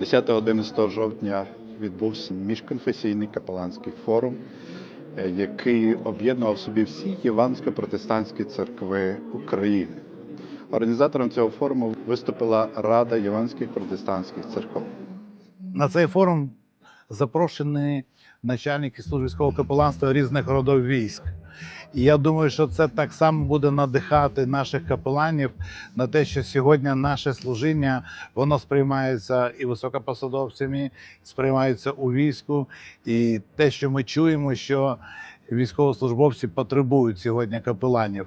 10-11 жовтня відбувся міжконфесійний капеланський форум, е, який об'єднував в собі всі євангельсько-протестантські церкви України. Організатором цього форуму виступила Рада євангельських протестантських церков. На цей форум запрошені начальники служб військового капеланства різних родів військ. І я думаю, що це так само буде надихати наших капеланів на те, що сьогодні наше служіння воно сприймається і високопосадовцями, сприймається у війську. І те, що ми чуємо, що військовослужбовці потребують сьогодні капеланів.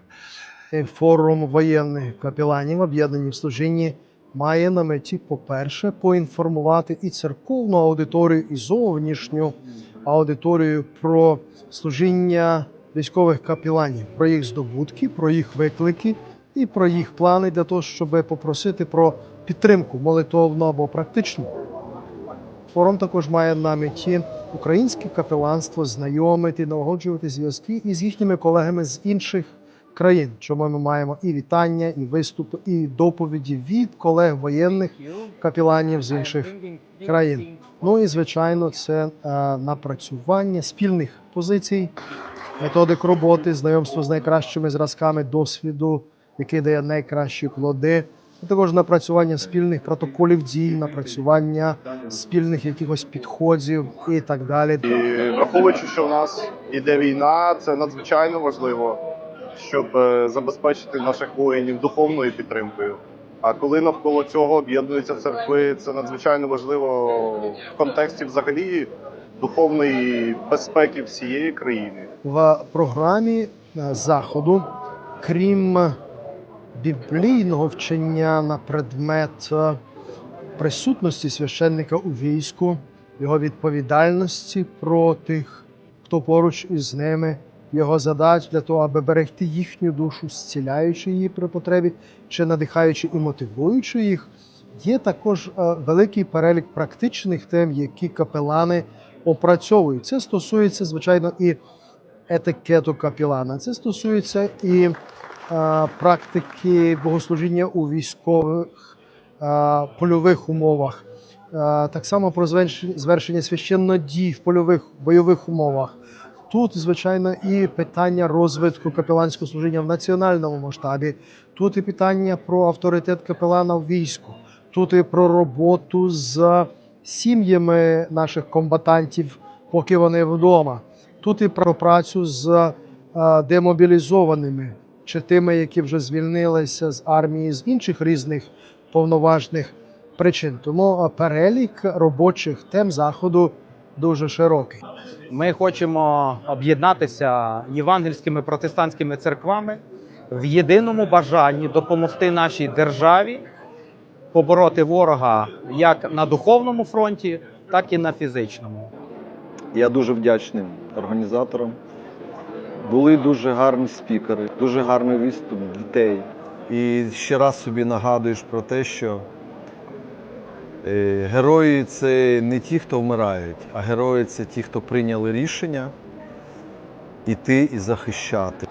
Форум воєнних капеланів об'єднані в служінні має на меті, по-перше, поінформувати і церковну аудиторію, і зовнішню аудиторію про служіння військових капеланів, про їх здобутки, про їх виклики і про їх плани для того, щоб попросити про підтримку молитовну або практичну. Форум також має на меті українське капеланство знайомити, налагоджувати зв'язки із їхніми колегами з інших країн. Чому ми маємо і вітання, і виступи, і доповіді від колег воєнних капеланів з інших країн. Ну і звичайно, це е, напрацювання спільних позицій, методик роботи, знайомство з найкращими зразками досвіду, який дає найкращі плоди. А також напрацювання спільних протоколів дій, напрацювання спільних якихось підходів і так далі. І враховуючи, що в нас іде війна, це надзвичайно важливо, щоб е, забезпечити наших воїнів духовною підтримкою. А коли навколо цього об'єднуються церкви, це надзвичайно важливо в контексті взагалі духовної безпеки всієї країни. в програмі е, заходу, крім біблійного вчення на предмет е, присутності священника у війську, його відповідальності про тих, хто поруч із ними, його задач для того, аби берегти їхню душу, зціляючи її при потребі, чи надихаючи і мотивуючи їх. Є також е, великий перелік практичних тем, які капелани опрацьовують. Це стосується, звичайно, і етикету капілана. Це стосується і е, практики богослужіння у військових е, польових умовах. Так само про зверш- звершення священнодій в польових бойових умовах. Тут, звичайно, і питання розвитку капеланського служіння в національному масштабі. Тут і питання про авторитет капелана в війську. Тут і про роботу з сім'ями наших комбатантів, поки вони вдома. Тут і про працю з е, демобілізованими чи тими, які вже звільнилися з армії з інших різних повноважних причин. Тому е, перелік робочих тем заходу дуже широкий. Ми хочемо об'єднатися євангельськими протестантськими церквами в єдиному бажанні допомогти нашій державі побороти ворога як на духовному фронті, так і на фізичному. Я дуже вдячний організаторам. Були дуже гарні спікери, дуже гарний виступ дітей. І ще раз собі нагадуєш про те, що герої це не ті, хто вмирають, а герої це ті, хто прийняли рішення іти і захищати.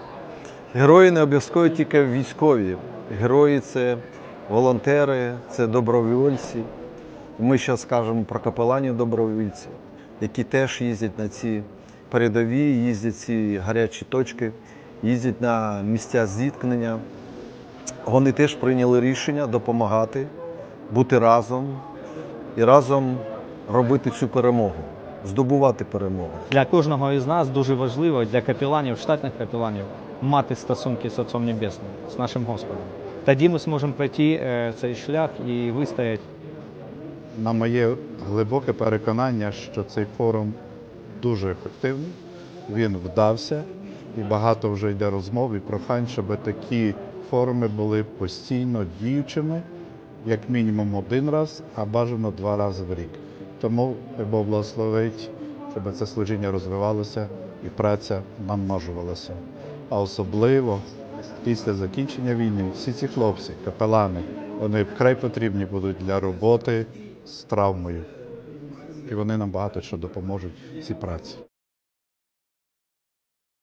Герої не обов'язково тільки військові. Герої це волонтери, це добровольці. Ми зараз скажемо про капеланів добровольців, які теж їздять на ці передові, їздять ці гарячі точки, їздять на місця зіткнення. Вони теж прийняли рішення допомагати, бути разом і разом робити цю перемогу, здобувати перемогу. Для кожного із нас дуже важливо, для капеланів, штатних капеланів, мати стосунки з Отцом Небесним, з нашим Господом. Тоді ми зможемо пройти е, цей шлях і вистояти. На моє глибоке переконання, що цей форум дуже ефективний, він вдався, і багато вже йде розмов і прохань, щоб такі форуми були постійно діючими, як мінімум один раз, а бажано два рази в рік. Тому Бог благословить, щоб це служіння розвивалося і праця намножувалася. А особливо після закінчення війни всі ці хлопці, капелани, вони вкрай потрібні будуть для роботи з травмою. І вони нам багато що допоможуть в цій праці.